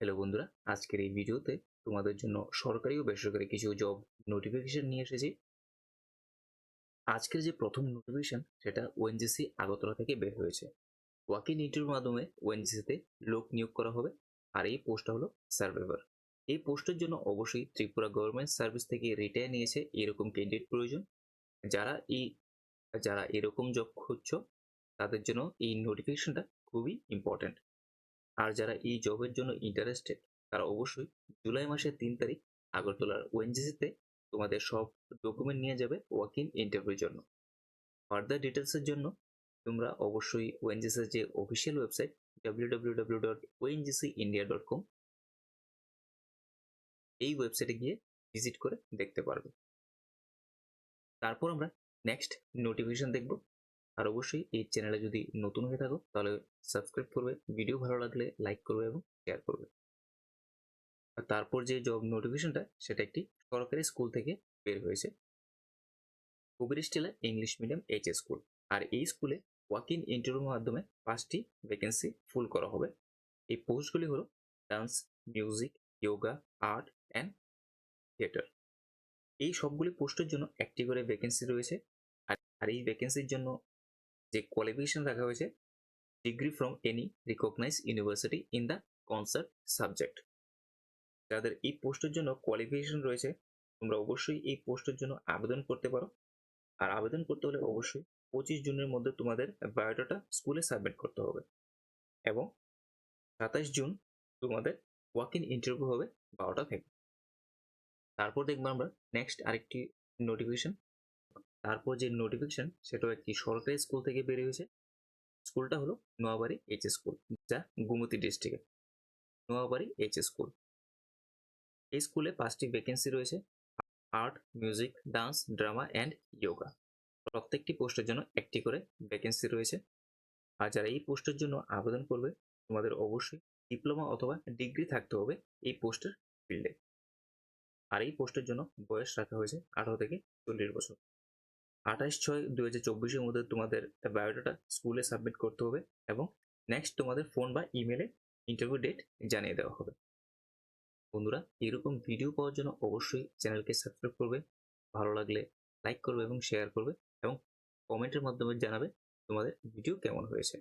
Hello বন্ধুরা, আজকের এই ভিডিওতে তোমাদের জন্য সরকারি ও বেসরকারি কিছু জব নোটিফিকেশন নিয়ে এসেছি। আজকের যে প্রথম নোটিফিকেশন সেটা ওএনজিসি আগরতলা থেকে বের হয়েছে। ওয়াকিং ইন্টারভিউর মাধ্যমে ওএনজিসিতে লোক নিয়োগ করা হবে আর এই পোস্টটা হলো সার্ভাইভার এই পোস্টের জন্য অবশ্যই ত্রিপুরা গভর্নমেন্ট সার্ভিস থেকে রিটায়ার নিয়েছে এরকম ক্যান্ডিডেট প্রয়োজন। যারা এই, যারা এরকম জব খুঁজছ, তাদের জন্য এই নোটিফিকেশনটা খুবই ইম্পর্ট্যান্ট আর যারা এই জবের জন্য ইন্টারেস্টেড তারা অবশ্যই জুলাই মাসের তিন তারিখ আগরতলার ওএনজিসিতে তোমাদের সব ডকুমেন্ট নিয়ে যাবে ওয়াকিং ইন্টারভিউর জন্য। ফার্দার ডিটেলসের জন্য তোমরা অবশ্যই ওএনজিসির যে official website W W W dot ONGC India dot com এই ওয়েবসাইটে গিয়ে ভিজিট করে দেখতে পারবে। তারপর আমরা নেক্সট নোটিফিকেশন দেখব। আর অবশ্যই এই চ্যানেলে যদি নতুন হয়ে থাকো, তাহলে সাবস্ক্রাইব করবে ভিডিও ভালো লাগলে লাইক করবে এবং শেয়ার করবে। আর তারপর যে জব নোটিফিকেশনটা সেটা একটি সরকারি স্কুল থেকে বের হয়েছে। কুবিরিস্টিলা ইংলিশ মিডিয়াম এইচ স্কুল আর এই স্কুলে ওয়াক ইন ইন্টারভিউর মাধ্যমে পাঁচটি ভ্যাকেন্সি ফুল করা হবে। এই পোস্টগুলি হলো dance music yoga art and theatre এই সবগুলি পোস্টের জন্য একটি করে ভ্যাকেন্সি রয়েছে। আর এই ভ্যাকেন্সির জন্য যে কোয়ালিফিকেশন রাখা হয়েছে degree from any recognise university in the concerned subject যাদের এই পোস্টের জন্য কোয়ালিফিকেশন রয়েছে, তোমরা অবশ্যই এই পোস্টের জন্য আবেদন করতে পারো। আর আবেদন করতে হলে অবশ্যই পঁচিশ জুনের মধ্যে তোমাদের বায়োডাটা স্কুলে সাবমিট করতে হবে। এবং সাতাশ জুন তোমাদের ওয়াক ইন ইন্টারভিউ হবে বারোটা থেকে। তারপর দেখব আমরা নেক্সট আরেকটি নোটিফিকেশন তারপর যে নোটিফিকেশন সেটাও একটি সরকারি স্কুল থেকে বেরিয়েছে স্কুলটা হলো নোয়াবাড়ি এইচ স্কুল যা গুমতি ডিস্ট্রিক্টে নোয়াবাড়ি এইচ স্কুল এই স্কুলে পাঁচটি ভ্যাকেন্সি রয়েছে art music dance drama and yoga প্রত্যেকটি পোস্টের জন্য একটি করে ভ্যাকেন্সি রয়েছে। আর যারা এই পোস্টের জন্য আবেদন করবে, তোমাদের অবশ্যই ডিপ্লোমা অথবা ডিগ্রি থাকতে হবে এই পোস্টের ফিল্ডে আর এই পোস্টের জন্য বয়স রাখা হয়েছে আঠারো থেকে চল্লিশ বছর। আঠাশ ছয় দু হাজার চব্বিশের মধ্যে তোমাদের বায়োডাটা স্কুলে সাবমিট করতে হবে এবং নেক্সট তোমাদের ফোন বা ইমেলে ইন্টারভিউ ডেট জানিয়ে দেওয়া হবে। বন্ধুরা, এরকম ভিডিও পাওয়ার জন্য অবশ্যই চ্যানেলকে সাবস্ক্রাইব করবে, ভালো লাগলে লাইক করবে এবং শেয়ার করবে এবং কমেন্টের মাধ্যমে জানাবে তোমাদের ভিডিও কেমন হয়েছে।